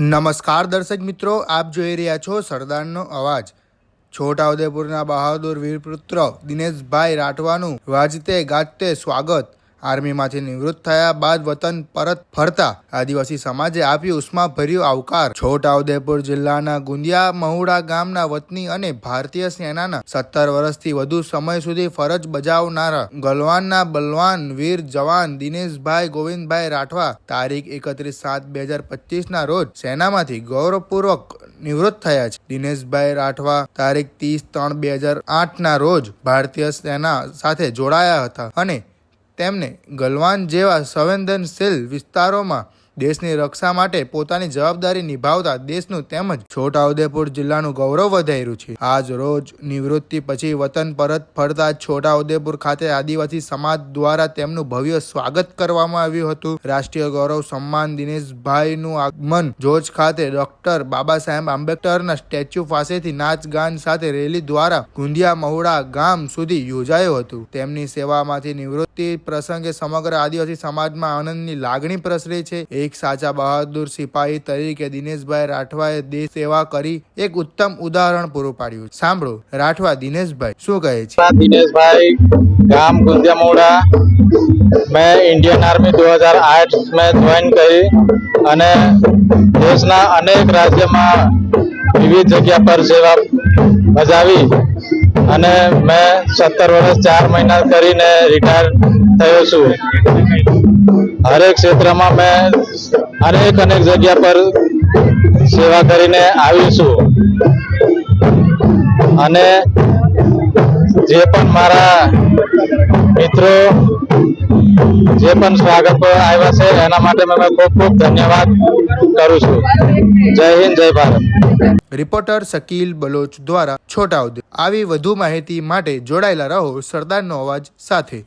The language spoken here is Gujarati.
નમસ્કાર દર્શક મિત્રો, આપ જોઈ રહ્યા છો સરદારનો અવાજ. છોટાઉદેપુરના બહાદુર વીરપુત્ર દિનેશભાઈ રાઠવાનું વાજતે ગાજતે સ્વાગત. આર્મીમાંથી નિવૃત્ત થયા બાદ વતન પરત ફરતા આદિવાસી સમાજે આપ્યું ઉષ્માભર્યું આવકાર. છોટાઉદેપુર જિલ્લાના ગુંદિયા મહુડા ગામના વતની અને ભારતીય સેનાના સત્તર વર્ષથી વધુ સમય સુધી ફરજ બજાવનારા ગલવાનના બલવાન વીર જવાન દિનેશભાઈ ગોવિંદભાઈ રાઠવા તારીખ એકત્રીસ સાત બે હજાર પચીસના રોજ સેનામાંથી ગૌરવપૂર્વક નિવૃત્ત થયા છે. દિનેશભાઈ રાઠવા તારીખ ત્રીસ ત્રણ બે હજાર આઠના રોજ ભારતીય સેના સાથે જોડાયા હતા અને તેમને ગલવાન જેવા સંવેદનશીલ વિસ્તારોમાં દેશની રક્ષા માટે પોતાની જવાબદારી નિભાવતા દેશનું તેમજ છોટાઉદેપુર જિલ્લાનું ગૌરવ વધાર્યું છે. આજ રોજ નિવૃત્તિ પછી વતન પરત ફરતા છોટાઉદેપુર ખાતે આદિવાસી સમાજ દ્વારા તેમનું ભવ્ય સ્વાગત કરવામાં આવ્યું હતું. રાષ્ટ્રીય ગૌરવ સન્માન દિનેશભાઈનું આગમન જોજ ખાતે ડોક્ટર બાબા સાહેબ આંબેડકરના સ્ટેચ્યુ પાસેથી નાચ ગાન સાથે રેલી દ્વારા ગુંદિયા મહુડા ગામ સુધી યોજાયું હતું. તેમની સેવામાંથી નિવૃત્તિ પ્રસંગે સમગ્ર આદિવાસી સમાજમાં આનંદની લાગણી પ્રસરી છે. એક એક સાચા બહાદુર સિપાહી તરીકે દિનેશભાઈ રાઠવાએ દેશ સેવા કરી એક ઉત્તમ ઉદાહરણ પૂરું પાડ્યું. સાંભળો, રાઠવા, દિનેશભાઈ, શું કહે છે? દિનેશભાઈ, ગામ ગુંજામોડા મેં ઇન્ડિયન આર્મી દો હજાર આઠ મેં જોઈન કરી અને દેશના અનેક રાજ્યમાં વિવિધ જગ્યા પર સેવા બજાવી અને મેં સત્તર વર્ષ, ચાર મહિના કરીને રિટાયર થયો છું. હરેક ક્ષેત્રમાં મેં અનેક અનેક જગ્યા પર સેવા કરીને આવી છું. અને જે પણ મારા મિત્રો, જે પણ સ્વાગત આવ્યા છે, એના માટે મેં ખૂબ ખૂબ ધન્યવાદ કરું છું. જય હિન્દ, જય ભારત. રિપોર્ટર શકીલ બલોચ દ્વારા છોટાઉદેપુર આવી વધુ માહિતી માટે જોડાયેલા રહો સરદારનો અવાજ સાથે.